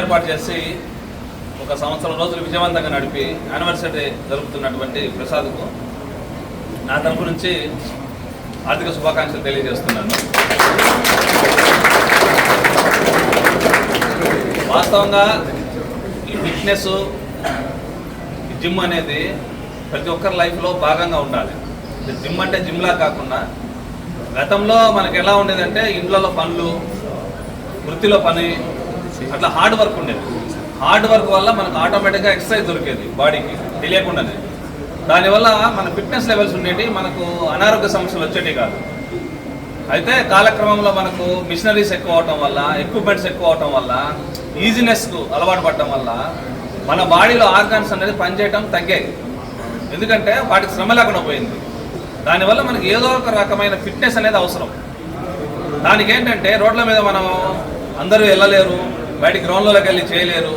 ఏర్పాటు చేసి ఒక సంవత్సరం రోజులు విజయవంతంగా నడిపి యానివర్సరీ జరుపుతున్నటువంటి ప్రసాద్కు నా తరపు నుంచి ఆర్థిక శుభాకాంక్షలు తెలియజేస్తున్నాను. వాస్తవంగా ఈ ఫిట్నెస్ ఈ జిమ్ అనేది ప్రతి ఒక్కరి లైఫ్లో భాగంగా ఉండాలి. ఇది జిమ్ అంటే జిమ్లా కాకుండా గతంలో మనకి ఎలా ఉండేదంటే ఇండ్లలో పనులు వృత్తిలో పని అట్లా హార్డ్ వర్క్ ఉండేది. హార్డ్ వర్క్ వల్ల మనకు ఆటోమేటిక్గా ఎక్సర్సైజ్ దొరికేది బాడీకి తెలియకుండానే. దానివల్ల మన ఫిట్నెస్ లెవెల్స్ ఉండేవి మనకు అనారోగ్య సమస్యలు వచ్చేవి కాదు. అయితే కాలక్రమంలో మనకు మిషనరీస్ ఎక్కువ అవటం వల్ల ఎక్విప్మెంట్స్ ఎక్కువ అవటం వల్ల ఈజీనెస్కు అలవాటు పడటం వల్ల మన బాడీలో ఆర్గాన్స్ అనేది పనిచేయటం తగ్గాయి. ఎందుకంటే వాటికి శ్రమ లేకుండా పోయింది. దానివల్ల మనకి ఏదో ఒక రకమైన ఫిట్నెస్ అనేది అవసరం. దానికి ఏంటంటే రోడ్ల మీద మనం అందరూ వెళ్ళలేరు. బయట గ్రౌండ్లోకి వెళ్ళి చేయలేరు.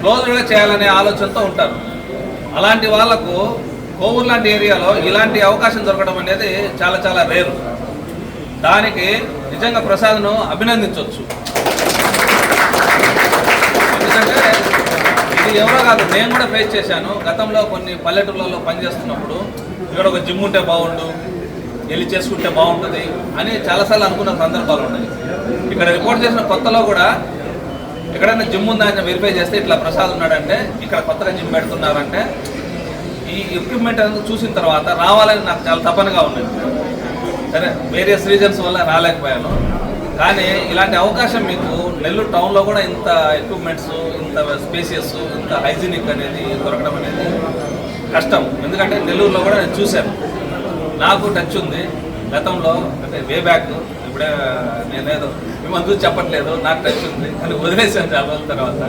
క్లోజ్డ్గా చేయాలనే ఆలోచనతో ఉంటారు. అలాంటి వాళ్ళకు కోవూరు లాంటి ఏరియాలో ఇలాంటి అవకాశం దొరకడం అనేది చాలా చాలా రేరు. దానికి నిజంగా ప్రసాద్ను అభినందించవచ్చు ఎందుకంటే ఇది ఎవరో కాదు నేను కూడా ఫేస్ చేశాను. గతంలో కొన్ని పల్లెటూళ్ళలో పనిచేస్తున్నప్పుడు ఇక్కడ ఒక జిమ్ ఉంటే బాగుండు వెళ్ళి చేసుకుంటే బాగుంటుంది అని చాలాసార్లు అనుకున్న సందర్భాలు ఉన్నాయి. ఇక్కడ రిపోర్ట్ చేసిన కొత్తలో కూడా ఎక్కడైనా జిమ్ ఉందా అని వెరిఫై చేస్తే ఇట్లా ప్రసాద్ ఉన్నాడంటే ఇక్కడ కొత్తగా జిమ్ పెడుతున్నారంటే ఈ ఎక్విప్మెంట్ అనేది చూసిన తర్వాత రావాలని నాకు చాలా తపనగా ఉన్నది. సరే వేరియస్ రీజన్స్ వల్ల రాలేకపోయాను. కానీ ఇలాంటి అవకాశం మీకు నెల్లూరు టౌన్లో కూడా ఇంత ఎక్విప్మెంట్స్ ఇంత స్పేసియస్ ఇంత హైజీనిక్ అనేది దొరకడం అనేది కష్టం. ఎందుకంటే నెల్లూరులో కూడా నేను చూశాను. నాకు టచ్ ఉంది. గతంలో అంటే వే బ్యాక్ ఇప్పుడే నేనేదో మిమ్మల్ని చూసి చెప్పట్లేదు నాకు టచ్ ఉంది అని వదిలేసాను చాలా రోజుల తర్వాత.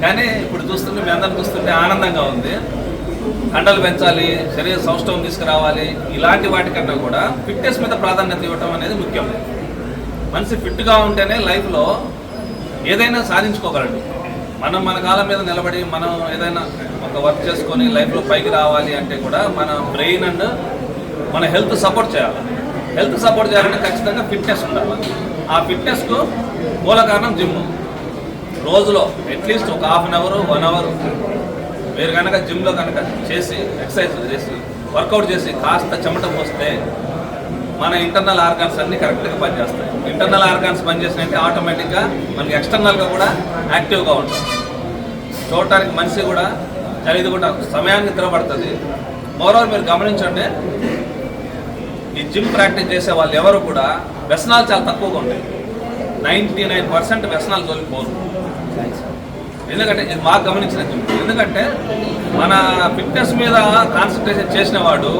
కానీ ఇప్పుడు చూస్తుంటే మీ అందరిని చూస్తుంటే ఆనందంగా ఉంది. కండలు పెంచాలి శరీర సౌష్టవం తీసుకురావాలి ఇలాంటి వాటికన్నా కూడా ఫిట్నెస్ మీద ప్రాధాన్యత ఇవ్వటం అనేది ముఖ్యం. మనిషి ఫిట్గా ఉంటేనే లైఫ్లో ఏదైనా సాధించుకోగలడు. మనం మన కాలం మీద నిలబడి మనం ఏదైనా ఒక వర్క్ చేసుకొని లైఫ్లో పైకి రావాలి అంటే కూడా మన బ్రెయిన్ అండ్ మన హెల్త్ సపోర్ట్ చేయాలి. హెల్త్ సపోర్ట్ చేయాలంటే ఖచ్చితంగా ఫిట్నెస్ ఉండాలి. ఆ ఫిట్నెస్కు మూల కారణం జిమ్. రోజులో అట్లీస్ట్ ఒక half an hour one hour. మీరు కనుక జిమ్లో కనుక చేసి ఎక్సర్సైజ్ చేసి వర్కౌట్ చేసి కాస్త చెమట పోస్తే మన ఇంటర్నల్ ఆర్గాన్స్ అన్నీ కరెక్ట్గా పనిచేస్తాయి. ఇంటర్నల్ ఆర్గాన్స్ పనిచేసినట్టే ఆటోమేటిక్గా మనకి ఎక్స్టర్నల్గా కూడా యాక్టివ్గా ఉంటాం. చూడటానికి మనిషి కూడా చలిది కూడా సమయానికి నిద్రపడుతుంది మోరోవర్ మీరు గమనించండి ఈ జిమ్ ప్రాక్టీస్ చేసే వాళ్ళు ఎవరు కూడా వ్యసనాలు చాలా తక్కువగా ఉంటాయి. నైంటీ నైన్ పర్సెంట్ వ్యసనాలు తోలిపోరు ఎందుకంటే ఇది మాకు గమనించిన జిమ్ ఎందుకంటే మన ఫిట్నెస్ మీద కాన్సన్ట్రేషన్ చేసిన వాడు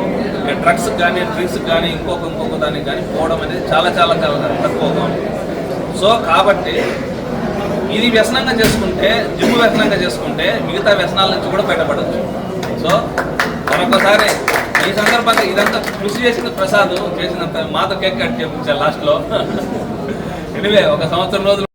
డ్రగ్స్ కానీ డ్రింక్స్ కానీ ఇంకొక ఇంకొక దానికి కానీ పోవడం అనేది చాలా చాలా చాలా తక్కువగా ఉంటుంది. సో కాబట్టి ఇది వ్యసనంగా చేసుకుంటే జిమ్ వ్యసనంగా చేసుకుంటే మిగతా వ్యసనాల నుంచి కూడా బయటపడవచ్చు సో మరొకసారి ఈ సందర్భంగా ఇదంతా కృషి చేసిన ప్రసాద్ చేసినంత మాతో కేక్ కట్ చేయించారు లాస్ట్లో. ఎనివే ఒక సంవత్సరం రోజులు